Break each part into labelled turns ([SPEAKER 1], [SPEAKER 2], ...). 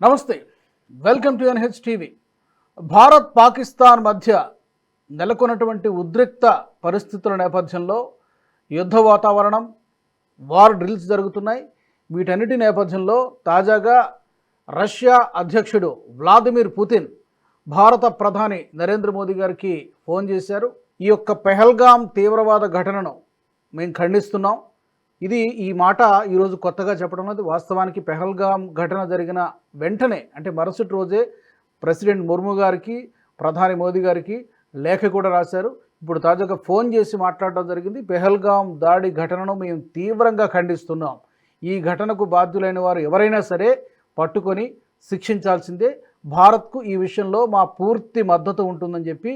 [SPEAKER 1] నమస్తే. Welcome to NH TV Bharat Pakistan మధ్య నెలకొన్నటువంటి ఉద్రిక్త పరిస్థితుల నేపథ్యంలో యుద్ధ వాతావరణం వార్ డ్రిల్స్ జరుగుతున్నాయి. వీటన్నిటి నేపథ్యంలో తాజాగా రష్యా అధ్యక్షుడు వ్లాదిమిర్ పుతిన్ భారత ప్రధాని నరేంద్ర మోదీ గారికి ఫోన్ చేశారు. ఈ యొక్క పెహల్గాం తీవ్రవాద ఘటనను మేము ఖండిస్తున్నాం. ఇది ఈ మాట ఈరోజు కొత్తగా చెప్పడం లేదు. వాస్తవానికి పెహల్గాం ఘటన జరిగిన వెంటనే అంటే మరుసటి రోజే ప్రెసిడెంట్ ముర్ము గారికి ప్రధాని మోదీ గారికి లేఖ కూడా రాశారు. ఇప్పుడు తాజాగా ఫోన్ చేసి మాట్లాడడం జరిగింది. పెహల్గాం దాడి ఘటనను మేము తీవ్రంగా ఖండిస్తున్నాం. ఈ ఘటనకు బాధ్యులైన వారు ఎవరైనా సరే పట్టుకొని శిక్షించాల్సిందే. భారత్కు ఈ విషయంలో మా పూర్తి మద్దతు ఉంటుందని చెప్పి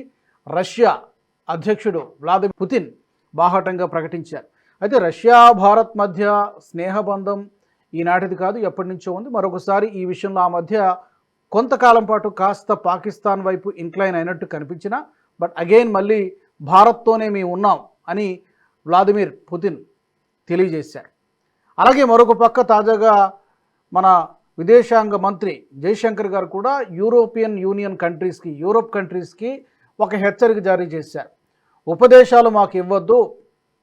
[SPEAKER 1] రష్యా అధ్యక్షుడు వ్లాదిమిర్ పుతిన్ బాహాటంగా ప్రకటించారు. అయితే రష్యా భారత్ మధ్య స్నేహబంధం ఈనాటిది కాదు ఎప్పటి నుంచో ఉంది. మరొకసారి ఈ విషయంలో ఆ మధ్య కొంతకాలం పాటు కాస్త పాకిస్తాన్ వైపు ఇంక్లైన్ అయినట్టు కనిపించిన బట్ అగైన్ మళ్ళీ భారత్తోనే మేము ఉన్నాం అని వ్లాదిమిర్ పుతిన్ తెలియజేశారు. అలాగే మరొక పక్క తాజాగా మన విదేశాంగ మంత్రి జయశంకర్ గారు కూడా యూరోపియన్ యూనియన్ కంట్రీస్కి యూరోప్ కంట్రీస్కి ఒక హెచ్చరిక జారీ చేశారు. ఉపదేశాలు మాకు ఇవ్వద్దు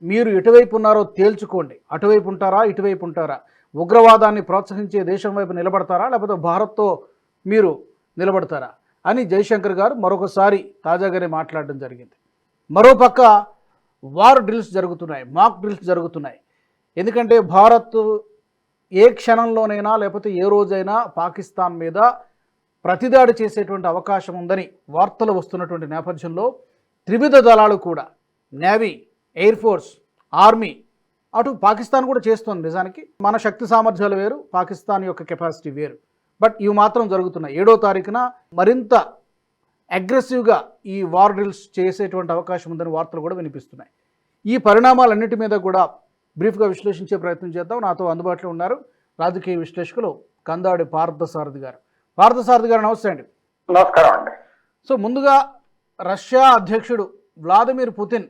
[SPEAKER 1] మీరు ఎటువైపు ఉన్నారో తేల్చుకోండి. అటువైపు ఉంటారా ఇటువైపు ఉంటారా? ఉగ్రవాదాన్ని ప్రోత్సహించే దేశం వైపు నిలబడతారా లేకపోతే భారత్తో మీరు నిలబడతారా? అని జయశంకర్ గారు మరొకసారి తాజాగానే మాట్లాడడం జరిగింది. మరోపక్క వార్ డ్రిల్స్ జరుగుతున్నాయి మాక్ డ్రిల్స్ జరుగుతున్నాయి. ఎందుకంటే భారత్ ఏ క్షణంలోనైనా లేకపోతే ఏ రోజైనా పాకిస్తాన్ మీద ప్రతిదాడి చేసేటువంటి అవకాశం ఉందని వార్తలు వస్తున్నటువంటి నేపథ్యంలో త్రివిధ దళాలు కూడా నేవీ ఎయిర్ ఫోర్స్ ఆర్మీ అటు పాకిస్తాన్ కూడా చేస్తుంది నిజానికి. మన శక్తి సామర్థ్యాలు వేరు పాకిస్తాన్ యొక్క కెపాసిటీ వేరు. బట్ ఇవి మాత్రం జరుగుతున్నాయి. ఏడో తారీఖున మరింత అగ్రెసివ్గా ఈ వార్ డ్రిల్స్ చేసేటువంటి అవకాశం ఉందని వార్తలు కూడా వినిపిస్తున్నాయి. ఈ పరిణామాలన్నిటి మీద కూడా బ్రీఫ్గా విశ్లేషించే ప్రయత్నం చేద్దాం. నాతో అందుబాటులో ఉన్నారు రాజకీయ విశ్లేషకులు కందాడి పార్థసారథి గారు. పార్థసారథి గారు నమస్తే అండి.
[SPEAKER 2] నమస్కారం అండి.
[SPEAKER 1] సో ముందుగా రష్యా అధ్యక్షుడు వ్లాదిమిర్ పుతిన్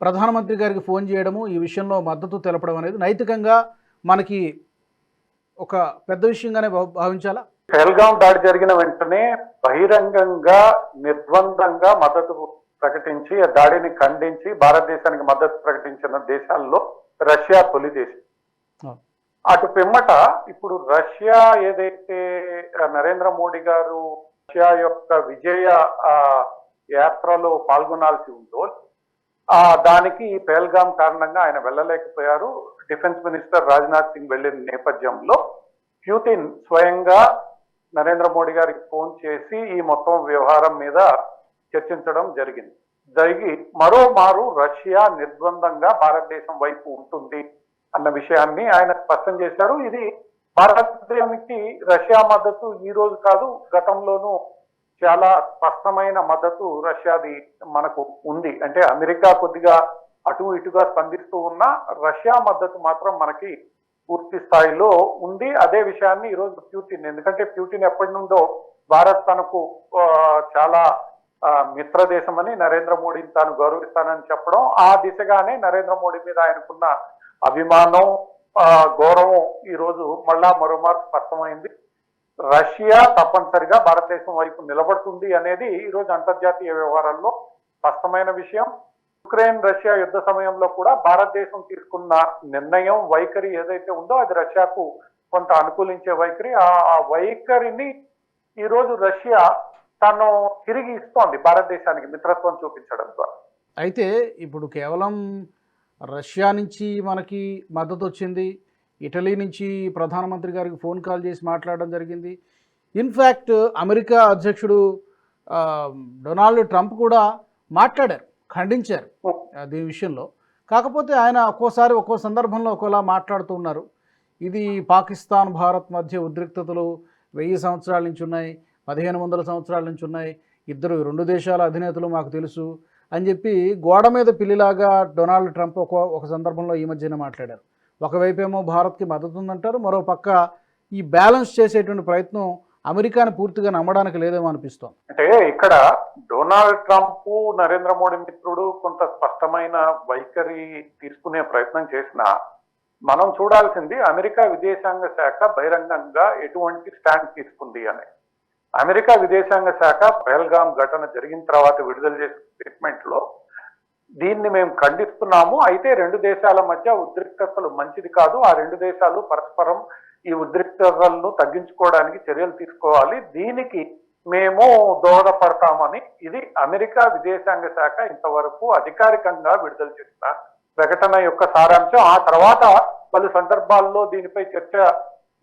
[SPEAKER 1] ప్రధానమంత్రి గారికి ఫోన్ చేయడము ఈ విషయంలో మద్దతు తెలపడం అనేది నైతికంగా మనకి ఒక పెద్ద విషయంగానే భావ- భావించాలా
[SPEAKER 2] పెహల్గాం దాడి జరిగిన వెంటనే బహిరంగంగా నిర్బంధంగా మద్దతు ప్రకటించి ఆ దాడిని ఖండించి భారతదేశానికి మద్దతు ప్రకటించిన దేశాల్లో రష్యా తొలి దేశం. అటు పిమ్మట ఇప్పుడు రష్యా ఏదైతే నరేంద్ర మోడీ గారు రష్యా యొక్క విజయ యాత్రలో పాల్గొనాల్సి ఉందో దానికి పేల్గామ్ కారణంగా ఆయన వెళ్ళలేకపోయారు. డిఫెన్స్ మినిస్టర్ రాజ్నాథ్ సింగ్ వెళ్ళిన నేపథ్యంలో ప్యూటిన్ స్వయంగా నరేంద్ర మోడీ గారికి ఫోన్ చేసి ఈ మొత్తం వ్యవహారం మీద చర్చించడం జరిగింది. జరిగి మరోమారు రష్యా నిర్బంధంగా భారతదేశం వైపు ఉంటుంది అన్న విషయాన్ని ఆయన స్పష్టం చేశారు. ఇది భారతదేశానికి రష్యా మద్దతు ఈ రోజు కాదు గతంలోనూ చాలా స్పష్టమైన మద్దతు రష్యాది మనకు ఉంది. అంటే అమెరికా కొద్దిగా అటు ఇటుగా స్పందిస్తూ ఉన్న రష్యా మద్దతు మాత్రం మనకి పూర్తి స్థాయిలో ఉంది. అదే విషయాన్ని ఈరోజు ప్యూటిన్ ఎందుకంటే ప్యూటిన్ ఎప్పటి నుండో భారత్ తనకు చాలా మిత్ర దేశమని నరేంద్ర మోడీని తాను గౌరవిస్తానని చెప్పడం ఆ దిశగానే నరేంద్ర మోడీ మీద ఆయనకున్న అభిమానం గౌరవం ఈరోజు రోజు మళ్ళా మరోమారు స్పష్టమైంది. రష్యా తప్పనిసరిగా భారతదేశం వైపు నిలబడుతుంది అనేది ఈరోజు అంతర్జాతీయ వ్యవహారాల్లో స్పష్టమైన విషయం. యుక్రెయిన్ రష్యా యుద్ధ సమయంలో కూడా భారతదేశం తీసుకున్న నిర్ణయం వైఖరి ఏదైతే ఉందో అది రష్యాకు కొంత అనుకూలించే వైఖరి. ఆ వైఖరిని ఈరోజు రష్యా తను తిరిగి ఇస్తోంది భారతదేశానికి మిత్రత్వం చూపించడం ద్వారా.
[SPEAKER 1] అయితే ఇప్పుడు కేవలం రష్యా నుంచి మనకి మద్దతు వచ్చింది ఇటలీ నుంచి ప్రధానమంత్రి గారికి ఫోన్ కాల్ చేసి మాట్లాడడం జరిగింది. ఇన్ఫ్యాక్ట్ అమెరికా అధ్యక్షుడు డొనాల్డ్ ట్రంప్ కూడా మాట్లాడారు ఖండించారు దీని విషయంలో. కాకపోతే ఆయన ఒక్కోసారి ఒక్కో సందర్భంలో ఒక్కోలా మాట్లాడుతూ ఉన్నారు. ఇది పాకిస్తాన్ భారత్ మధ్య ఉద్రిక్తతలు వెయ్యి సంవత్సరాల నుంచి ఉన్నాయి పదిహేను వందల సంవత్సరాల నుంచి ఉన్నాయి ఇద్దరు రెండు దేశాల అధినేతలు మాకు తెలుసు అని చెప్పి గోడ మీద పిల్లిలాగా డొనాల్డ్ ట్రంప్ ఒక ఒక సందర్భంలో ఈ మధ్యన మాట్లాడారు. ఒకవైపేమో ఏమో భారత్కి మద్దతు ఉందంటారు మరో పక్క ఈ బ్యాలెన్స్ చేసేటువంటి ప్రయత్నం అమెరికాను పూర్తిగా నమ్మడానికి లేదేమో అనిపిస్తోంది.
[SPEAKER 2] అంటే ఇక్కడ డొనాల్డ్ ట్రంప్ నరేంద్ర మోడీ మిత్రుడు కొంత స్పష్టమైన వైఖరి తీసుకునే ప్రయత్నం చేసిన మనం చూడాల్సింది అమెరికా విదేశాంగ శాఖ బహిరంగంగా ఎటువంటి స్టాండ్ తీసుకుంది అని. అమెరికా విదేశాంగ శాఖ పహల్గాం ఘటన జరిగిన తర్వాత విడుదల చేసిన స్టేట్మెంట్లో దీన్ని మేము ఖండిస్తున్నాము. అయితే రెండు దేశాల మధ్య ఉద్రిక్తతలు మంచిది కాదు. ఆ రెండు దేశాలు పరస్పరం ఈ ఉద్రిక్తతలను తగ్గించుకోవడానికి చర్యలు తీసుకోవాలి. దీనికి మేము దోహదపడతామని ఇది అమెరికా విదేశాంగ శాఖ ఇంతవరకు అధికారికంగా విడుదల చేసిన ప్రకటన యొక్క సారాంశం. ఆ తర్వాత పలు సందర్భాల్లో దీనిపై చర్చ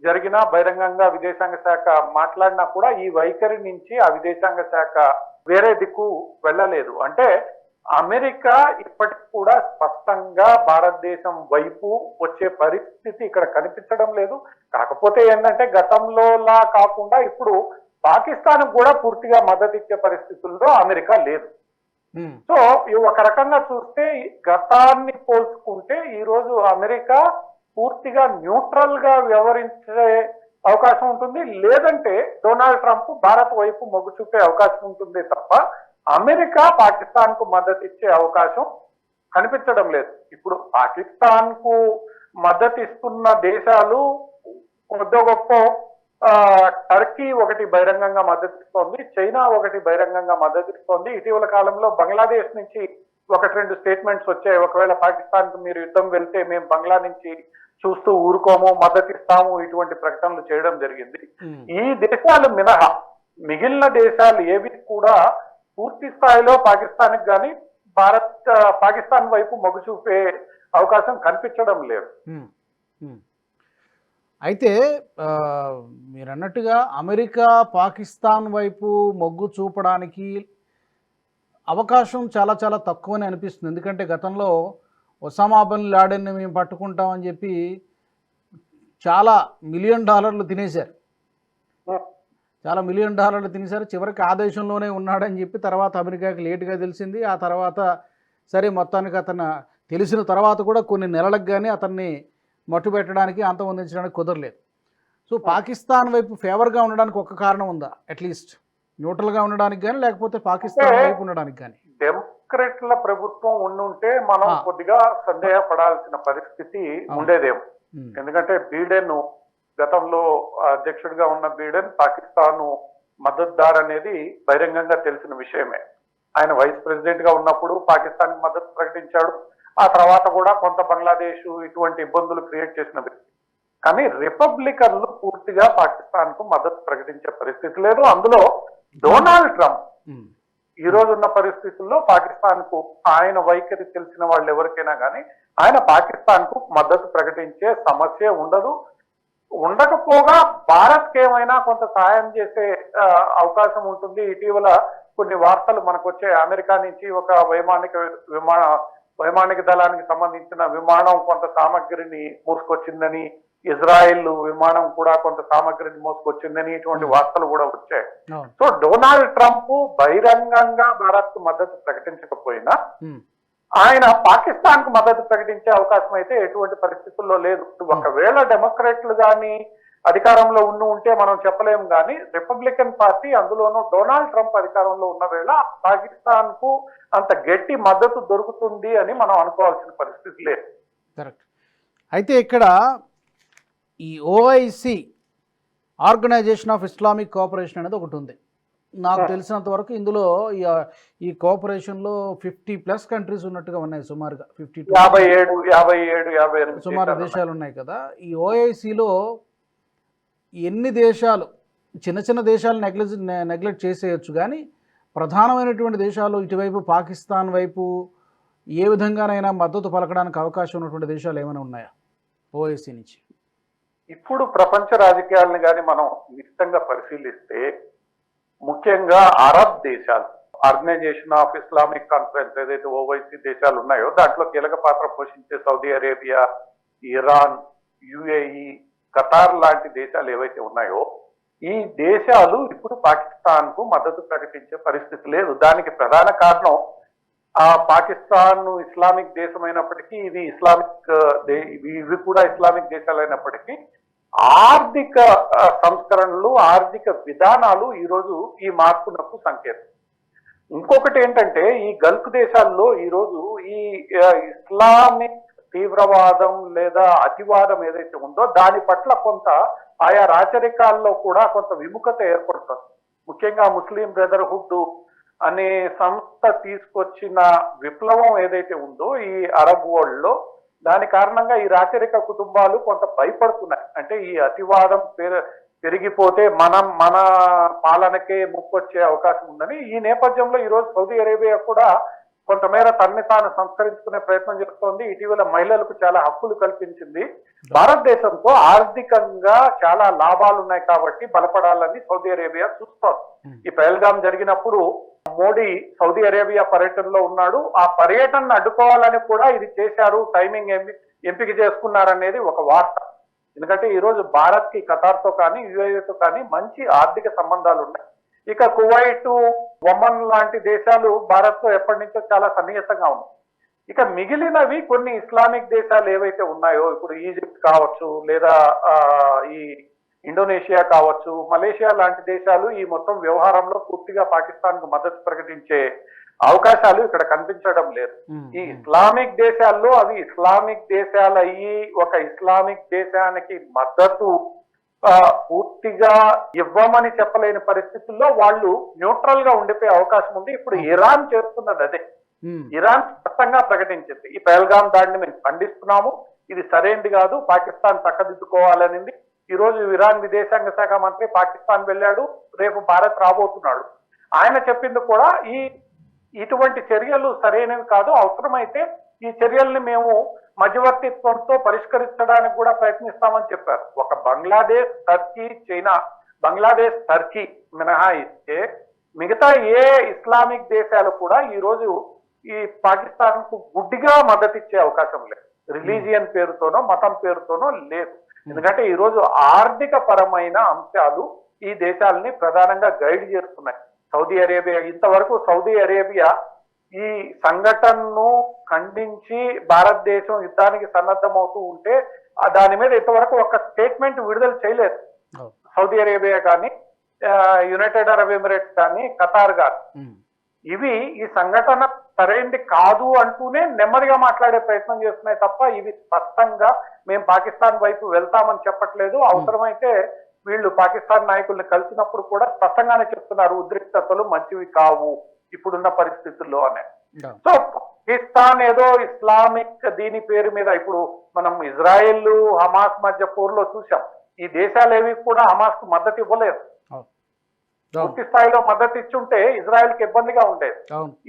[SPEAKER 2] జరిగినా బహిరంగంగా విదేశాంగ శాఖ మాట్లాడినా కూడా ఈ వైఖరి నుంచి ఆ విదేశాంగ శాఖ వేరే దిక్కు వెళ్ళలేదు. అంటే అమెరికా ఇప్పటికి కూడా స్పష్టంగా భారతదేశం వైపు వచ్చే పరిస్థితి ఇక్కడ కనిపించడం లేదు. కాకపోతే ఏంటంటే గతంలోలా కాకుండా ఇప్పుడు పాకిస్తాన్ కూడా పూర్తిగా మద్దతు ఇచ్చే పరిస్థితుల్లో అమెరికా లేదు.
[SPEAKER 1] ఉమ్,
[SPEAKER 2] సో ఒక రకంగా చూస్తే గతాన్ని పోల్చుకుంటే ఈ రోజు అమెరికా పూర్తిగా న్యూట్రల్గా వ్యవహరించే అవకాశం ఉంటుంది. లేదంటే డొనాల్డ్ ట్రంప్ భారత్ వైపు మొగ్గు చూపే అవకాశం ఉంటుంది తప్ప అమెరికా పాకిస్తాన్కు మద్దతు ఇచ్చే అవకాశం కనిపించడం లేదు. ఇప్పుడు పాకిస్తాన్కు మద్దతు ఇస్తున్న దేశాలు కొద్ది గొప్ప టర్కీ ఒకటి బహిరంగంగా మద్దతు ఇస్తోంది చైనా ఒకటి బహిరంగంగా మద్దతు ఇస్తోంది ఇటీవల కాలంలో బంగ్లాదేశ్ నుంచి ఒకటి రెండు స్టేట్మెంట్స్ వచ్చాయి. ఒకవేళ పాకిస్తాన్కు మీరు యుద్ధం వెళ్తే మేము బంగ్లా నుంచి చూస్తూ ఊరుకోము మద్దతు ఇస్తాము ఇటువంటి ప్రకటనలు చేయడం జరిగింది. ఈ దేశాలు మినహా మిగిలిన దేశాలు ఏవి కూడా పూర్తి స్థాయిలో పాకిస్తాన్ కానీ భారత్ పాకిస్తాన్ వైపు మొగ్గు చూపే అవకాశం కనిపించడం లేదు.
[SPEAKER 1] అయితే మీరు అన్నట్టుగా అమెరికా పాకిస్తాన్ వైపు మొగ్గు చూపడానికి అవకాశం చాలా చాలా తక్కువని అనిపిస్తుంది. ఎందుకంటే గతంలో ఒసామా బిన్ లాడెన్ని మేము పట్టుకుంటామని చెప్పి చాలా మిలియన్ డాలర్లు తినేశారు. చాలా మిలియన్ డాలర్లు తినేశారు. చివరికి ఆ దేశంలోనే ఉన్నాడని చెప్పి తర్వాత అమెరికాకి లేటుగా తెలిసింది. ఆ తర్వాత సరే మొత్తానికి అతను తెలిసిన తర్వాత కూడా కొన్ని నెలలకు కానీ అతన్ని మట్టుబెట్టడానికి అంతమొందించడానికి కుదరలేదు. సో పాకిస్తాన్ వైపు ఫేవర్గా ఉండడానికి ఒక కారణం ఉందా? అట్లీస్ట్ న్యూట్రల్గా ఉండడానికి కానీ లేకపోతే పాకిస్తాన్ వైపు ఉండడానికి కానీ
[SPEAKER 2] డెమోక్రట్ల ప్రభుత్వం ఉండుంటే మనం. కొద్దిగా సందేహపడాల్సిన పరిస్థితి. ఉండేదేమో. ఎందుకంటే బీడెన్ గతంలో అధ్యక్షుడిగా ఉన్న బీడెన్ పాకిస్తాన్ మద్దతుదారు అనేది బహిరంగంగా తెలిసిన విషయమే. ఆయన వైస్ ప్రెసిడెంట్గా ఉన్నప్పుడు పాకిస్తాన్ మద్దతు ప్రకటించాడు. ఆ తర్వాత కూడా కొంత బంగ్లాదేశ్ ఇటువంటి ఇబ్బందులు క్రియేట్ చేసిన వ్యక్తి. కానీ రిపబ్లికన్లు పూర్తిగా పాకిస్తాన్కు మద్దతు ప్రకటించే పరిస్థితి లేదు. అందులో డొనాల్డ్ ట్రంప్ ఈ రోజు ఉన్న పరిస్థితుల్లో పాకిస్తాన్కు ఆయన వైఖరి తెలిసిన వాళ్ళు ఎవరికైనా కానీ ఆయన పాకిస్తాన్కు మద్దతు ప్రకటించే సమస్య ఉండదు. ఉండకపోగా భారత్కి ఏమైనా కొంత సహాయం చేసే అవకాశం ఉంటుంది. ఇటీవల కొన్ని వార్తలు మనకు వచ్చే అమెరికా నుంచి ఒక వైమానిక విమాన వైమానిక దళానికి సంబంధించిన విమానం కొంత సామగ్రిని మోసుకొచ్చిందని ఇజ్రాయెల్ విమానం కూడా కొంత సామగ్రిని మోసుకొచ్చిందని ఇటువంటి వార్తలు కూడా వచ్చాయి.
[SPEAKER 1] అవును
[SPEAKER 2] సో డొనాల్డ్ ట్రంప్ బహిరంగంగా భారత్కు మద్దతు ప్రకటించకపోయినా
[SPEAKER 1] ఉమ్,
[SPEAKER 2] ఆయన పాకిస్తాన్కు మద్దతు ప్రకటించే అవకాశం అయితే ఎటువంటి పరిస్థితుల్లో లేదు. ఒకవేళ డెమోక్రాట్లు కానీ అధికారంలో ఉండి ఉంటే మనం చెప్పలేము కానీ రిపబ్లికన్ పార్టీ అందులోనూ డొనాల్డ్ ట్రంప్ అధికారంలో ఉన్న వేళ పాకిస్తాన్కు అంత గట్టి మద్దతు దొరుకుతుంది అని మనం అనుకోవాల్సిన పరిస్థితి లేదు.
[SPEAKER 1] కరెక్ట్. అయితే ఇక్కడ ఈ OIC organisation of Islamic cooperation అనేది ఒకటి ఉంది. నాకు. తెలిసినంత వరకు ఇందులో ఈ ఈ కోఆపరేషన్లో ఫిఫ్టీ ప్లస్ కంట్రీస్ ఉన్నట్టుగా ఉన్నాయి సుమారుగా ఫిఫ్టీ
[SPEAKER 2] యాభై ఏడు యాభై ఏడు యాభై
[SPEAKER 1] సుమారు
[SPEAKER 2] దేశాలు ఉన్నాయి.
[SPEAKER 1] కదా ఈ ఓఐసిలో ఎన్ని దేశాలు చిన్న చిన్న దేశాలు నెగ్లెజ్ నెగ్లెక్ట్ చేసేయచ్చు కానీ ప్రధానమైనటువంటి దేశాలు ఇటువైపు పాకిస్తాన్ వైపు ఏ విధంగానైనా మద్దతు పలకడానికి అవకాశం ఉన్నటువంటి దేశాలు ఏమైనా ఉన్నాయా ఓఐసి నుంచి
[SPEAKER 2] ఇప్పుడు ప్రపంచ రాజకీయాలను కానీ మనం నిశ్చితంగా పరిశీలిస్తే ముఖ్యంగా అరబ్ దేశాలు ఆర్గనైజేషన్ ఆఫ్ ఇస్లామిక్ కాన్ఫరెన్స్ ఏదైతే ఓవైసీ దేశాలు ఉన్నాయో దాంట్లో కీలక పాత్ర పోషించే Saudi Arabia Iran UAE Qatar లాంటి దేశాలు ఏవైతే ఉన్నాయో ఈ దేశాలు ఇప్పుడు పాకిస్తాన్కు మద్దతు ప్రకటించే పరిస్థితి లేదు. దానికి ప్రధాన కారణం ఆ పాకిస్తాన్ ఇస్లామిక్ దేశమైనప్పటికీ ఇది ఇస్లామిక్ దే- ఇవి ఇవి కూడా ఇస్లామిక్ దేశాలైనప్పటికీ ఆర్థిక సంస్కరణలు ఆర్థిక విధానాలు ఈరోజు ఈ మార్పునకు సంకేతం. ఇంకొకటి ఏంటంటే ఈ గల్ఫ్ దేశాల్లో ఈరోజు ఈ ఇస్లామిక్ తీవ్రవాదం లేదా అతివాదం ఏదైతే ఉందో దాని పట్ల కొంత ఆయా రాచరికాల్లో కూడా కొంత విముఖత ఏర్పడుతుంది. ముఖ్యంగా ముస్లిం బ్రదర్హుడ్ అనే సంస్థ తీసుకొచ్చిన విప్లవం ఏదైతే ఉందో ఈ అరబ్ వరల్డ్లో దాని కారణంగా ఈ రాచరిక కుటుంబాలు కొంత భయపడుతున్నాయి. అంటే ఈ అతివాదం పెర- పెరిగిపోతే మనం మన పాలనకే ముప్పొచ్చే అవకాశం ఉందని ఈ నేపథ్యంలో ఈరోజు సౌదీ అరేబియా కూడా కొంతమేర తన్ని తాను సంస్కరించుకునే ప్రయత్నం చేస్తోంది ఇటీవల మహిళలకు చాలా హక్కులు కల్పించింది. భారతదేశంతో ఆర్థికంగా చాలా లాభాలు ఉన్నాయి కాబట్టి బలపడాలని సౌదీ అరేబియా చూస్తోంది. ఈ పహల్గాం జరిగినప్పుడు మోడీ సౌదీ అరేబియా పర్యటనలో ఉన్నాడు. ఆ పర్యటనను అడ్డుకోవాలని కూడా ఇది చేశారు. టైమింగ్ ఎంపి ఎంపిక చేసుకున్నారనేది ఒక వార్త. ఎందుకంటే ఈ రోజు భారత్కి ఖతార్తో కానీ యుఏతో కానీ మంచి ఆర్థిక సంబంధాలు ఉన్నాయి. ఇక కువైట్ ఒమన్ లాంటి దేశాలు భారత్తో ఎప్పటి నుంచో చాలా సన్నిహితంగా ఉన్నాయి. ఇక మిగిలినవి కొన్ని ఇస్లామిక్ దేశాలు ఏవైతే ఉన్నాయో ఇప్పుడు ఈజిప్ట్ కావచ్చు లేదా ఈ ఇండోనేషియా కావచ్చు మలేషియా లాంటి దేశాలు ఈ మొత్తం వ్యవహారంలో పూర్తిగా పాకిస్తాన్కు మద్దతు ప్రకటించే అవకాశాలు ఇక్కడ కనిపించడం లేదు. ఈ ఇస్లామిక్ దేశాల్లో అవి ఇస్లామిక్ దేశాలు అయ్యి ఒక ఇస్లామిక్ దేశానికి మద్దతు పూర్తిగా ఇవ్వమని చెప్పలేని పరిస్థితుల్లో వాళ్ళు న్యూట్రల్గా ఉండిపోయే అవకాశం ఉంది. ఇప్పుడు ఇరాన్ చేస్తున్నది అదే. ఇరాన్ స్పష్టంగా ప్రకటించింది. ఈ పహల్గాం దాడిని మేము ఖండిస్తున్నాము. ఇది సరైనది కాదు. పాకిస్తాన్ చక్కదిద్దుకోవాలనింది. ఈ రోజు ఇరాన్ విదేశాంగ శాఖ మంత్రి పాకిస్తాన్ వెళ్ళాడు. రేపు భారత్ రాబోతున్నాడు. ఆయన చెప్పింది కూడా ఈ ఇటువంటి చర్యలు సరైనవి కాదు. అవసరమైతే ఈ చర్యల్ని మేము మధ్యవర్తిత్వంతో పరిష్కరించడానికి కూడా ప్రయత్నిస్తామని చెప్పారు. ఒక Bangladesh Turkey China Bangladesh Turkey మినహాయిస్తే మిగతా ఏ ఇస్లామిక్ దేశాలు కూడా ఈరోజు ఈ పాకిస్తాన్కు గుడ్డిగా మద్దతు ఇచ్చే అవకాశం లేదు. రిలీజియన్ పేరుతోనో మతం పేరుతోనో లేదు. ఎందుకంటే ఈరోజు ఆర్థిక పరమైన అంశాలు ఈ దేశాలని ప్రధానంగా గైడ్ చేస్తున్నాయి. సౌదీ అరేబియా ఇంతవరకు సౌదీ అరేబియా ఈ సంఘటనను ఖండించి భారతదేశం యుద్ధానికి సన్నద్ధమవుతూ ఉంటే దాని మీద ఇంతవరకు ఒక స్టేట్మెంట్ విడుదల చేయలేదు. సౌదీ అరేబియా కానీ యునైటెడ్ అరబ్ ఎమిరేట్స్ కానీ ఖతార్ కానీ ఇవి ఈ సంఘటన సరైనది కాదు అంటూనే నెమ్మదిగా మాట్లాడే ప్రయత్నం చేస్తున్నాయి తప్ప ఇవి స్పష్టంగా మేము పాకిస్తాన్ వైపు వెళ్తామని చెప్పట్లేదు. అవసరమైతే వీళ్ళు పాకిస్తాన్ నాయకుల్ని కలిసినప్పుడు కూడా స్పష్టంగానే చెప్తున్నారు ఉద్రిక్తతలు మంచివి కావు. ఇప్పుడున్న పరిస్థితుల్లో అనే. సో పాకిస్తాన్ ఏదో ఇస్లామిక్ దీని పేరు మీద ఇప్పుడు మనం ఇజ్రాయెల్ హమాస్ మధ్య పోరులో చూసాం ఈ దేశాలు ఏవి కూడా హమాస్కు మద్దతు ఇవ్వలేదు. పూర్తి స్థాయిలో మద్దతు ఇచ్చుంటే ఇజ్రాయెల్కి ఇబ్బందిగా ఉండేది.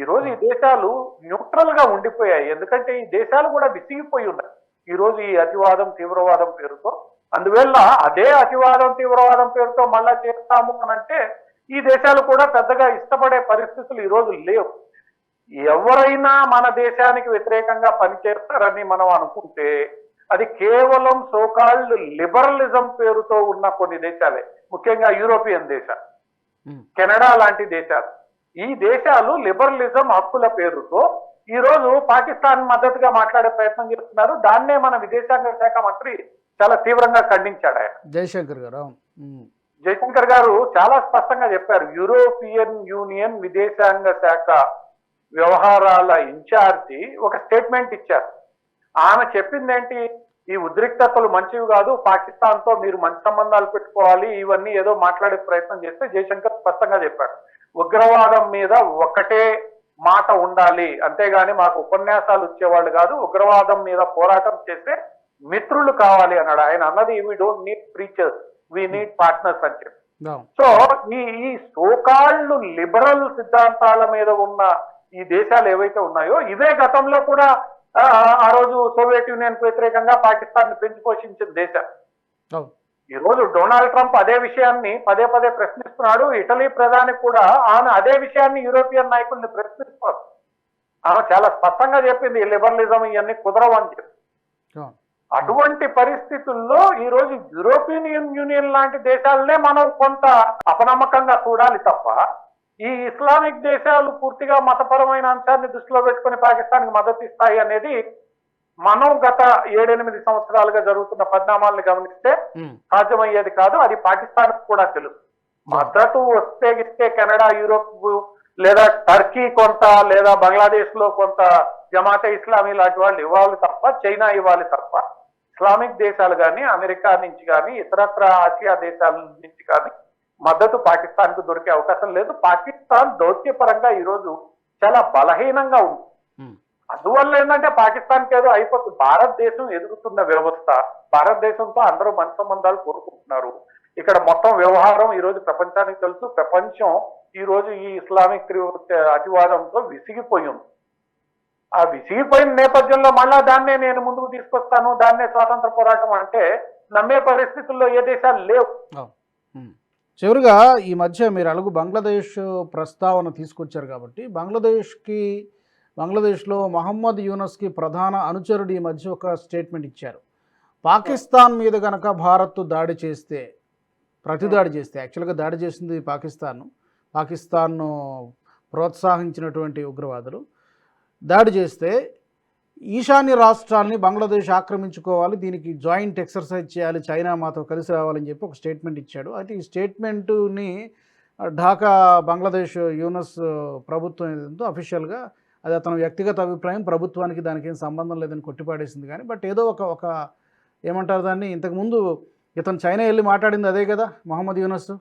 [SPEAKER 2] ఈ రోజు ఈ దేశాలు న్యూట్రల్గా ఉండిపోయాయి. ఎందుకంటే ఈ దేశాలు కూడా విసిగిపోయి ఉన్నాయి. ఈ రోజు ఈ అతివాదం తీవ్రవాదం పేరుతో. అందువల్ల అదే అతివాదం తీవ్రవాదం పేరుతో మళ్ళా చేస్తాము అని అంటే ఈ దేశాలు కూడా పెద్దగా ఇష్టపడే పరిస్థితులు ఈ రోజు లేవు. ఎవరైనా మన దేశానికి వ్యతిరేకంగా పనిచేస్తారని మనం అనుకుంటే అది కేవలం సోకాల్డ్ లిబరలిజం పేరుతో ఉన్న కొన్ని దేశాలే. ముఖ్యంగా యూరోపియన్ దేశాలు కెనడా లాంటి దేశాలు. ఈ దేశాలు లిబరలిజం హక్కుల పేరుతో ఈ రోజు పాకిస్తాన్ మద్దతుగా మాట్లాడే ప్రయత్నం చేస్తున్నారు. దాన్నే మన విదేశాంగ శాఖ మంత్రి చాలా తీవ్రంగా ఖండించాడు ఆయన.
[SPEAKER 1] జయశంకర్ గారు.
[SPEAKER 2] జయశంకర్ గారు చాలా స్పష్టంగా చెప్పారు. యూరోపియన్ యూనియన్ విదేశాంగ శాఖ వ్యవహారాల ఇన్ఛార్జి ఒక స్టేట్మెంట్ ఇచ్చారు. ఆమె చెప్పింది ఏంటి ఈ ఉద్రిక్తతలు మంచివి కాదు పాకిస్తాన్తో మీరు మంచి సంబంధాలు పెట్టుకోవాలి ఇవన్నీ ఏదో మాట్లాడే ప్రయత్నం చేస్తే జయశంకర్ స్పష్టంగా చెప్పాడు ఉగ్రవాదం మీద ఒకటే మాట ఉండాలి. అంతేగాని మాకు ఉపన్యాసాలు ఇచ్చేవాళ్ళు కాదు ఉగ్రవాదం మీద పోరాటం చేసే మిత్రులు కావాలి అన్నాడు. ఆయన అన్నది we don't need preachers we need partners అని చెప్పి. సో ఈ ఈ సోకాళ్ళు లిబరల్ సిద్ధాంతాల మీద ఉన్న ఈ దేశాలు ఏవైతే ఉన్నాయో ఇవే గతంలో కూడా ఆ, రోజు సోవియట్ యూనియన్కు వ్యతిరేకంగా పాకిస్తాన్ని పెంచి పోషించిన దేశం ఈ రోజు డొనాల్డ్ ట్రంప్ అదే విషయాన్ని పదే పదే ప్రశ్నిస్తున్నాడు. ఇటలీ ప్రధాని కూడా ఆమె అదే విషయాన్ని యూరోపియన్ నాయకుల్ని ప్రశ్నిస్తారు ఆమె చాలా స్పష్టంగా చెప్పింది ఈ లిబరలిజం ఇవన్నీ కుదరవు అని చెప్పి. అటువంటి పరిస్థితుల్లో ఈ రోజు యూరోపియన్ యూనియన్ లాంటి దేశాలనే మనం కొంత అపనమ్మకంగా చూడాలి తప్ప ఈ ఇస్లామిక్ దేశాలు పూర్తిగా మతపరమైన అంశాన్ని దృష్టిలో పెట్టుకుని పాకిస్తాన్కి మద్దతు ఇస్తాయి అనేది మనం గత ఏడెనిమిది సంవత్సరాలుగా జరుగుతున్న పరిణామాలను గమనిస్తే. సాధ్యమయ్యేది కాదు అది పాకిస్తాన్ కూడా తెలుసు మద్దతు వస్తే ఇస్తే కెనడా యూరోప్ లేదా టర్కీ కొంత లేదా బంగ్లాదేశ్లో కొంత జమాతే ఇస్లామీ లాంటి వాళ్ళు ఇవ్వాలి తప్ప చైనా ఇవ్వాలి తప్ప ఇస్లామిక్ దేశాలు కానీ అమెరికా నుంచి కానీ ఇతరత్ర ఆసియా దేశాల నుంచి కానీ మద్దతు పాకిస్తాన్కు దొరికే అవకాశం లేదు. పాకిస్తాన్ దౌత్యపరంగా ఈరోజు చాలా బలహీనంగా ఉంది. అందువల్ల ఏంటంటే పాకిస్తాన్ ఏదో అయిపోతుంది భారతదేశం ఎదుగుతున్న వ్యవస్థ భారతదేశంతో అందరూ మంచి సంబంధాలు కోరుకుంటున్నారు. ఇక్కడ మొత్తం వ్యవహారం ఈ రోజు ప్రపంచానికి తెలుసు. ప్రపంచం ఈ రోజు ఈ ఇస్లామిక్ అతివాదంతో విసిగిపోయి ఉంది. ఆ విసిగిపోయిన నేపథ్యంలో మళ్ళా దాన్నే నేను ముందుకు తీసుకొస్తాను దాన్నే స్వాతంత్ర పోరాటం అంటే నమ్మే పరిస్థితుల్లో ఏ దేశాలు లేవు.
[SPEAKER 1] చివరిగా ఈ మధ్య మీరు అలుగు బంగ్లాదేశ్ ప్రస్తావన తీసుకొచ్చారు కాబట్టి బంగ్లాదేశ్కి బంగ్లాదేశ్లో మహమ్మద్ యూనస్కి ప్రధాన అనుచరుడు ఈ మధ్య ఒక స్టేట్మెంట్ ఇచ్చారు. పాకిస్తాన్ మీద కనుక భారత్ దాడి చేస్తే ప్రతిదాడి చేస్తే యాక్చువల్గా దాడి చేసింది పాకిస్తాన్ పాకిస్తాన్ను ప్రోత్సహించినటువంటి ఉగ్రవాదులు దాడి చేస్తే ఈశాన్య రాష్ట్రాల్ని బంగ్లాదేశ్ ఆక్రమించుకోవాలి దీనికి జాయింట్ ఎక్సర్సైజ్ చేయాలి చైనా మాతో కలిసి రావాలని చెప్పి ఒక స్టేట్మెంట్ ఇచ్చాడు. అయితే ఈ స్టేట్మెంటుని ఢాకా బంగ్లాదేశ్ యూనస్ ప్రభుత్వం ఏదంతో అఫీషియల్గా అది అతని వ్యక్తిగత అభిప్రాయం ప్రభుత్వానికి దానికి ఏం సంబంధం లేదని కొట్టిపాడేసింది కానీ బట్ ఏదో ఒక ఒక ఏమంటారు దాన్ని ఇంతకుముందు ఇతను చైనా వెళ్ళి మాట్లాడింది అదే కదా మహమ్మద్ యూనస్.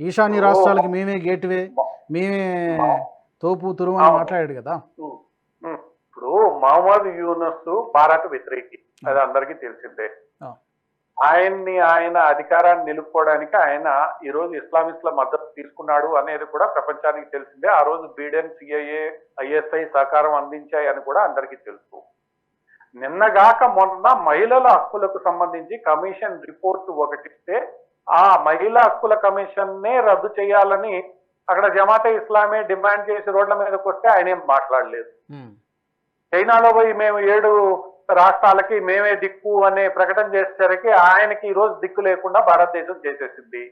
[SPEAKER 1] ఈశాన్య రాష్ట్రాలకి మేమే గేట్వే మేమే తోపు తురుము అని మాట్లాడాడు కదా.
[SPEAKER 2] ఇప్పుడు మహమ్మద్ యూనస్ భారత వ్యతిరేకి. అది అందరికీ తెలిసిందే. ఆయన్ని ఆయన అధికారాన్ని నిలుపుకోవడానికి ఆయన ఈ రోజు ఇస్లామిస్ట్ల మద్దతు తీసుకున్నాడు అనేది కూడా ప్రపంచానికి తెలిసిందే. ఆ రోజు బీడెన్ సిఐఏ ఐఎస్ఐ సహకారం అందించాయి అని కూడా అందరికీ తెలుసు. నిన్నగాక మొన్న మహిళల హక్కులకు సంబంధించి కమిషన్ రిపోర్ట్ ఒకటిస్తే ఆ మహిళా హక్కుల కమిషన్ నే రద్దు చేయాలని అక్కడ జమాతే ఇస్లామే డిమాండ్ చేసి రోడ్ల మీదకి వస్తే ఆయన ఏం మాట్లాడలేదు. చైనాలో పోయి మేము ఏడు రాష్ట్రాలకి మేమే దిక్కు అనే ప్రకటన చేసేసరికి ఆయనకి ఈ రోజు దిక్కు లేకుండా భారతదేశం చేసేసింది.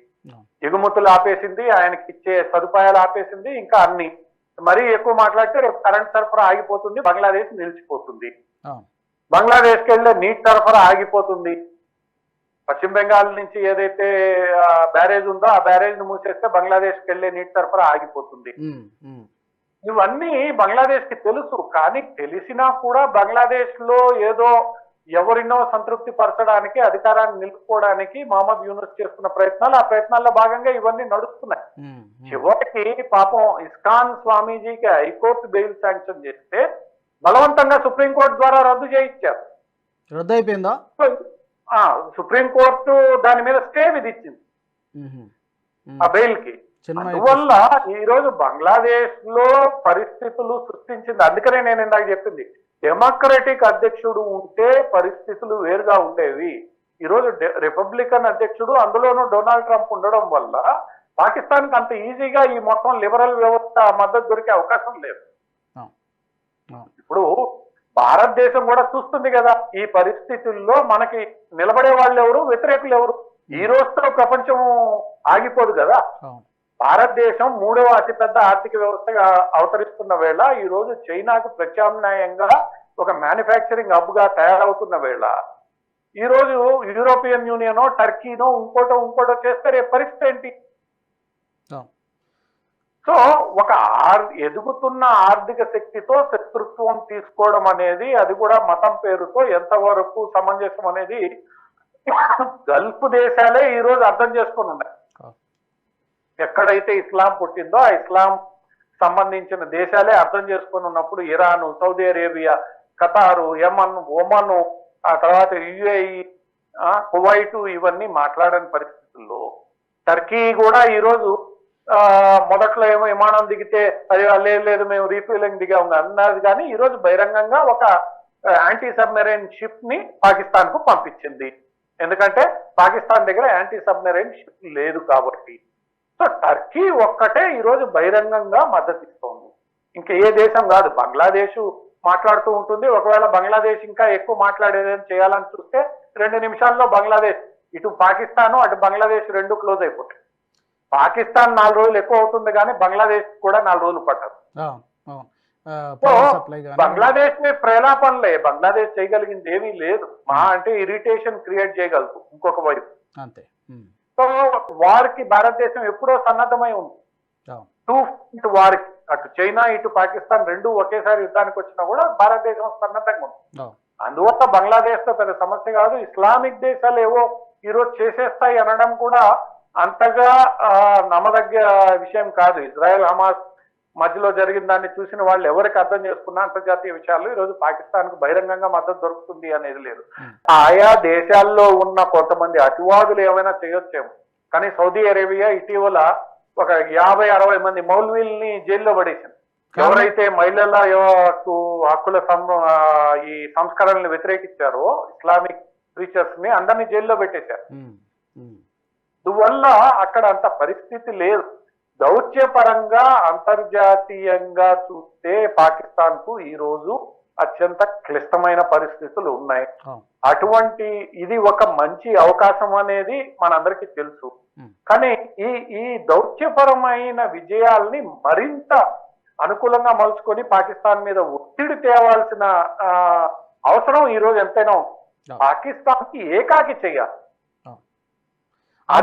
[SPEAKER 2] ఎగుమతులు ఆపేసింది ఆయనకి ఇచ్చే సదుపాయాలు ఆపేసింది ఇంకా అన్ని మరీ ఎక్కువ మాట్లాడితే రేపు కరెంట్ సరఫరా ఆగిపోతుంది బంగ్లాదేశ్ నిలిచిపోతుంది
[SPEAKER 1] ఆ.
[SPEAKER 2] బంగ్లాదేశ్కి వెళ్ళే నీటి సరఫరా ఆగిపోతుంది పశ్చిమ బెంగాల్ నుంచి ఏదైతే బ్యారేజ్ ఉందో ఆ బ్యారేజ్ను మూసేస్తే బంగ్లాదేశ్కి వెళ్ళే నీటి సరఫరా ఆగిపోతుంది. ఇవన్నీ బంగ్లాదేశ్కి తెలుసు. కానీ తెలిసినా కూడా బంగ్లాదేశ్లో ఏదో ఎవరినో సంతృప్తి పరచడానికి అధికారాన్ని నిలుపుకోవడానికి మహమ్మద్ యూనుస్ చేస్తున్న ప్రయత్నాలు ఆ ప్రయత్నాల్లో భాగంగా ఇవన్నీ నడుస్తున్నాయి. చివరికి పాపం ఇస్కాన్ స్వామీజీకి హైకోర్టు బెయిల్ శాంక్షన్ చేస్తే బలవంతంగా సుప్రీంకోర్టు ద్వారా రద్దు చేయించారు.
[SPEAKER 1] రద్దు అయిపోయిందా
[SPEAKER 2] ఆ, సుప్రీంకోర్టు దాని మీద స్టే విధించింది. ఆ
[SPEAKER 1] బెయిల్కి
[SPEAKER 2] అందువల్ల ఈ రోజు బంగ్లాదేశ్లో పరిస్థితులు సృష్టించింది. అందుకనే నేను ఇందాక చెప్పింది. డెమోక్రటిక్ అధ్యక్షుడు ఉంటే పరిస్థితులు వేరుగా ఉండేవి. ఈ రోజు డె- రిపబ్లికన్ అధ్యక్షుడు అందులోనూ డొనాల్డ్ ట్రంప్ ఉండడం వల్ల పాకిస్తాన్కి అంత ఈజీగా ఈ మొత్తం లిబరల్ వ్యవస్థ మద్దతు దొరికే అవకాశం లేదు. ఇప్పుడు భారతదేశం కూడా చూస్తుంది కదా ఈ పరిస్థితుల్లో మనకి నిలబడే వాళ్ళు ఎవరు వ్యతిరేకులు ఎవరు? ఈ రోజుతో ప్రపంచం ఆగిపోదు కదా. భారతదేశం మూడవ అతిపెద్ద ఆర్థిక వ్యవస్థగా అవతరిస్తున్న వేళ ఈ రోజు చైనాకు ప్రత్యామ్నాయంగా ఒక మ్యానుఫ్యాక్చరింగ్ హబ్గా తయారవుతున్న వేళ. ఈ రోజు యూరోపియన్ యూనియనో టర్కీనో ఇంకోటో ఇంకోటో చేస్తే రేపు పరిస్థితి ఏంటి? సో ఒక ఆర్ ఎదుగుతున్న ఆర్థిక శక్తితో శత్రుత్వం తీసుకోవడం అనేది అది కూడా మతం పేరుతో ఎంతవరకు సమంజసం అనేది గల్ఫ్ దేశాలే ఈ రోజు అర్థం చేసుకొని ఉన్నాయి. ఎక్కడైతే ఇస్లాం పుట్టిందో ఆ ఇస్లాం సంబంధించిన దేశాలే అర్థం చేసుకొని ఉన్నప్పుడు Iran Saudi Arabia Qatar Yemen Oman ఆ తర్వాత యుఏఈ కువైటు ఇవన్నీ మాట్లాడని పరిస్థితుల్లో. టర్కీ కూడా ఈరోజు మొదట్లో ఏమో విమానం దిగితే అది లేదు లేదు మేము రీఫ్యూలింగ్ దిగాము అన్నది. కానీ ఈరోజు బహిరంగంగా ఒక యాంటీ సబ్మెరైన్ షిప్ని పాకిస్తాన్కు పంపించింది. ఎందుకంటే పాకిస్తాన్ దగ్గర యాంటీ సబ్మెరైన్ షిప్ లేదు కాబట్టి. సో టర్కీ ఒక్కటే ఈ రోజు బహిరంగంగా మద్దతు ఇస్తోంది ఇంకా ఏ దేశం కాదు బంగ్లాదేశ్ మాట్లాడుతూ ఉంటుంది. ఒకవేళ బంగ్లాదేశ్ ఇంకా ఎక్కువ మాట్లాడేదని చేయాలని చూస్తే రెండు నిమిషాల్లో బంగ్లాదేశ్ ఇటు పాకిస్తాన్ అటు బంగ్లాదేశ్ రెండు క్లోజ్ అయిపోతాయి. పాకిస్తాన్ నాలుగు రోజులు ఎక్కువ అవుతుంది కానీ బంగ్లాదేశ్ కూడా నాలుగు రోజులు పట్టదు. బంగ్లాదేశ్ని ప్రేలాపనలే బంగ్లాదేశ్ చేయగలిగింది ఏమీ లేదు. మా అంటే ఇరిటేషన్ క్రియేట్ చేయగలదు ఇంకొక వైపు.
[SPEAKER 1] అంతే.
[SPEAKER 2] సో వారికి భారతదేశం ఎప్పుడో సన్నద్ధమై ఉంది. టూ ఫ్రంట్ వారికి అటు చైనా ఇటు పాకిస్తాన్ రెండు ఒకేసారి యుద్ధానికి వచ్చినా కూడా భారతదేశం సన్నద్ధంగా ఉంది. అందువల్ల బంగ్లాదేశ్తో పెద్ద సమస్య కాదు. ఇస్లామిక్ దేశాలు ఏవో ఈరోజు చేసేస్తాయి అనడం కూడా అంతగా నమ్మదగ్గ విషయం కాదు. ఇజ్రాయెల్ హమాస్ మధ్యలో జరిగిన దాన్ని చూసిన వాళ్ళు ఎవరికి అర్థం చేసుకున్నా అంతర్జాతీయ విషయాల్లో ఈరోజు పాకిస్తాన్కు బహిరంగంగా మద్దతు దొరుకుతుంది అనేది లేదు. ఆయా దేశాల్లో ఉన్న కొంతమంది అటువాదులు ఏమైనా చేయొచ్చేమో. కానీ సౌదీ అరేబియా ఇటీవల ఒక యాభై అరవై మంది మౌల్వీల్ని జైల్లో పడేసింది. ఎవరైతే మహిళల హక్కుల ఈ సంస్కరణలు వ్యతిరేకించారో ఇస్లామిక్ ప్రీచర్స్ని అందరినీ జైల్లో పెట్టేశారు. అందువల్ల అక్కడ అంత పరిస్థితి లేదు. దౌత్యపరంగా అంతర్జాతీయంగా చూస్తే పాకిస్తాన్కు ఈ రోజు అత్యంత క్లిష్టమైన పరిస్థితులు ఉన్నాయి. అటువంటి ఇది ఒక మంచి అవకాశం అనేది మనందరికీ తెలుసు. కానీ ఈ ఈ దౌత్యపరమైన విజయాల్ని మరింత అనుకూలంగా మలుచుకొని పాకిస్తాన్ మీద ఒత్తిడి తేవాల్సిన అవసరం ఈ రోజు ఎంతైనా. పాకిస్తాన్కి ఏకాకి చేయాలి
[SPEAKER 1] ఆ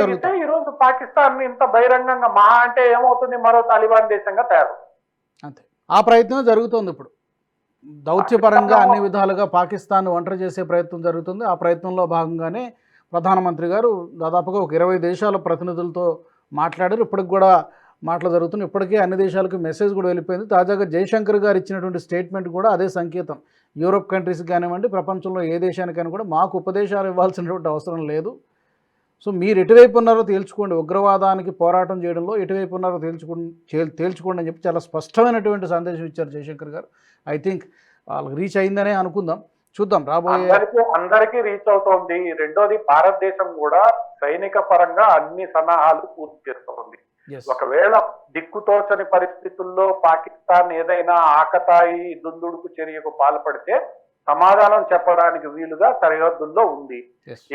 [SPEAKER 1] జరుగుతుంది.
[SPEAKER 2] ఈ రోజు పాకిస్తాన్ ఇంత బహిరంగంగా మా అంటే ఏమవుతుంది? మరో తాలిబాన్ దేశంగా తయారు.
[SPEAKER 1] అంతే. ఆ ప్రయత్నం జరుగుతోంది ఇప్పుడు. దౌత్యపరంగా అన్ని విధాలుగా పాకిస్తాన్ ఒంటరి చేసే ప్రయత్నం జరుగుతుంది. ఆ ప్రయత్నంలో భాగంగానే ప్రధానమంత్రి గారు దాదాపుగా ఒక ఇరవై దేశాల ప్రతినిధులతో మాట్లాడారు. ఇప్పటికి కూడా మాటలు జరుగుతున్నాయి. ఇప్పటికే అన్ని దేశాలకు మెసేజ్ కూడా వెళ్ళిపోయింది. తాజాగా జయశంకర్ గారు ఇచ్చినటువంటి స్టేట్మెంట్ కూడా అదే సంకేతం. యూరోప్ కంట్రీస్కి కానివ్వండి ప్రపంచంలో ఏ దేశానికైనా కూడా మాకు ఉపదేశాలు ఇవ్వాల్సినటువంటి అవసరం లేదు. సో మీరు ఎటువైపు ఉన్నారో తేల్చుకోండి. ఉగ్రవాదానికి పోరాటం చేయడంలో ఎటువైపు ఉన్నారో తేల్చుకోండి తేల్చుకోండి అని చెప్పి చాలా స్పష్టమైనటువంటి సందేశం ఇచ్చారు జయశంకర్ గారు. ఐ థింక్ వాళ్ళకి రీచ్ అయిందనే అనుకుందాం. చూద్దాం రాబోయే
[SPEAKER 2] అందరికీ రీచ్ అవుతోంది. రెండోది భారతదేశం కూడా సైనిక పరంగా అన్ని సన్నాహాలు పూర్తి చేస్తోంది. ఒకవేళ దిక్కుతోచని పరిస్థితుల్లో పాకిస్తాన్ ఏదైనా ఆకతాయి దుందుడుకు చర్యకు పాల్పడితే సమాధానం చెప్పడానికి వీలుగా సరిహద్దుల్లో ఉంది.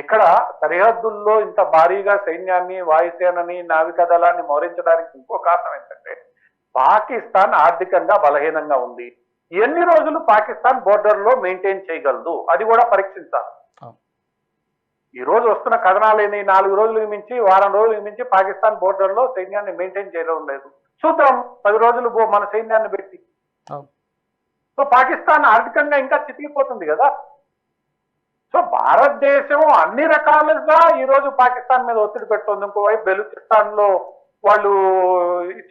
[SPEAKER 2] ఇక్కడ సరిహద్దుల్లో ఇంత భారీగా సైన్యాన్ని వాయుసేనని నావికా దళాన్ని మోహరించడానికి ఇంకో కారణం ఏంటంటే పాకిస్తాన్ ఆర్థికంగా బలహీనంగా ఉంది. ఎన్ని రోజులు పాకిస్తాన్ బోర్డర్లో మెయింటైన్ చేయగలదు? అది కూడా పరీక్షించాలి. ఈ రోజు వస్తున్న కథనాలేని నాలుగు రోజులకు మించి వారం రోజులకు మించి పాకిస్తాన్ బోర్డర్లో సైన్యాన్ని మెయింటైన్ చేయడం లేదు. చూద్దాం పది రోజులు మన సైన్యాన్ని పెట్టి. సో పాకిస్తాన్ ఆర్థికంగా ఇంకా చితికిపోతుంది కదా. సో భారతదేశం అన్ని రకాలుగా ఈ రోజు పాకిస్తాన్ మీద ఒత్తిడి పెడుతుంది. ఇంకోవైపు బెలూచిస్తాన్లో వాళ్ళు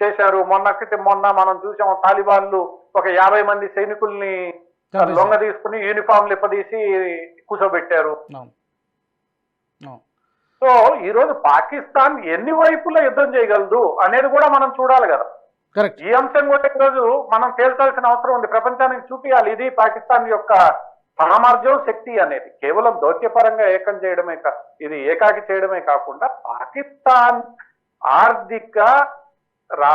[SPEAKER 2] చేశారు. మొన్న క్రితం మొన్న మనం చూసాం తాలిబాన్లు ఒక యాభై మంది సైనికుల్ని. లొంగ తీసుకుని యూనిఫామ్లు ఇప్పదీసి కూర్చోబెట్టారు సో ఈ రోజు పాకిస్తాన్ ఎన్ని వైపులా యుద్ధం చేయగలదు అనేది కూడా మనం చూడాలి కదా.
[SPEAKER 1] కరెక్ట్.
[SPEAKER 2] ఈ అంశం కూడా ఈరోజు మనం తేల్చాల్సిన అవసరం ఉంది. ప్రపంచానికి చూపించాలి ఇది పాకిస్తాన్ యొక్క సామర్థ్యం శక్తి అనేది. కేవలం దౌత్యపరంగా ఏకం చేయడమే కా ఇది ఏకాకి చేయడమే కాకుండా పాకిస్తాన్ ఆర్థిక రా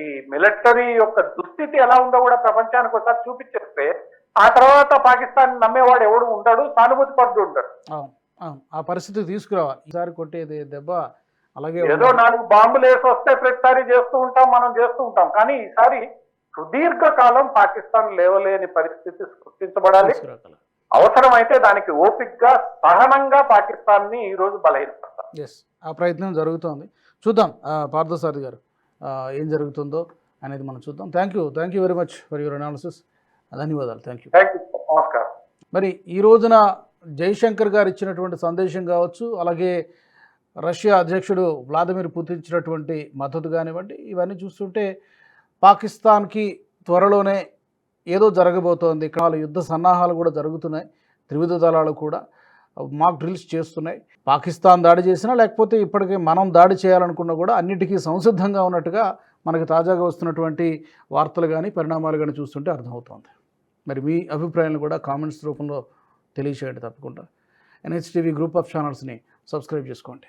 [SPEAKER 2] ఈ మిలిటరీ యొక్క దుస్థితి ఎలా ఉందో కూడా ప్రపంచానికి ఒకసారి చూపించేస్తే ఆ తర్వాత పాకిస్తాన్ నమ్మేవాడు ఎవడు ఉంటాడు సానుభూతి పరుడు ఉంటాడు
[SPEAKER 1] ఆ పరిస్థితి తీసుకురావాలి. ఈసారి కొట్టేది దెబ్బ అలాగే
[SPEAKER 2] ఏదో. నాలుగు బాంబులు వేసి వస్తే ప్రతిసారి చేస్తూ ఉంటాం మనం చేస్తూ ఉంటాం. కానీ ఈసారి సుదీర్ఘకాలం పాకిస్తాన్ లేవలేని పరిస్థితి సృష్టించబడాలి. అవసరమైతే దానికి ఓపిక్గా సహనంగా పాకిస్తాన్ని ఈ రోజు బలహీనపడతారు
[SPEAKER 1] ఎస్ ఆ ప్రయత్నం జరుగుతోంది. చూద్దాం ఆ, పార్థసారథి గారు ఏం జరుగుతుందో అనేది మనం చూద్దాం. Thank you thank you very much for your analysis ధన్యవాదాలు థ్యాంక్ యూ
[SPEAKER 2] థ్యాంక్ యూ నమస్కారం.
[SPEAKER 1] మరి ఈ రోజున జైశంకర్ గారు ఇచ్చినటువంటి సందేశం కావచ్చు అలాగే రష్యా అధ్యక్షుడు వ్లాదిమిర్ పుతిన్ ఇచ్చినటువంటి మద్దతు కానివ్వండి ఇవన్నీ చూస్తుంటే పాకిస్తాన్కి త్వరలోనే ఏదో జరగబోతోంది. ఇక్కడ యుద్ధ సన్నాహాలు కూడా జరుగుతున్నాయి. త్రివిధ దళాలు కూడా మాక్ డ్రిల్స్ చేస్తున్నాయి. పాకిస్తాన్ దాడి చేసినా లేకపోతే ఇప్పటికే మనం దాడి చేయాలనుకున్నా కూడా అన్నిటికీ సంసిద్ధంగా ఉన్నట్టుగా మనకి తాజాగా వస్తున్నటువంటి వార్తలు కానీ పరిణామాలు కానీ చూస్తుంటే అర్థమవుతోంది. మరి మీ అభిప్రాయాలను కూడా కామెంట్స్ రూపంలో తెలియచేయండి తప్పకుండా. ఎన్హెచ్టీవీ గ్రూప్ ఆఫ్ ఛానల్స్ని సబ్స్క్రైబ్ చేసుకోండి.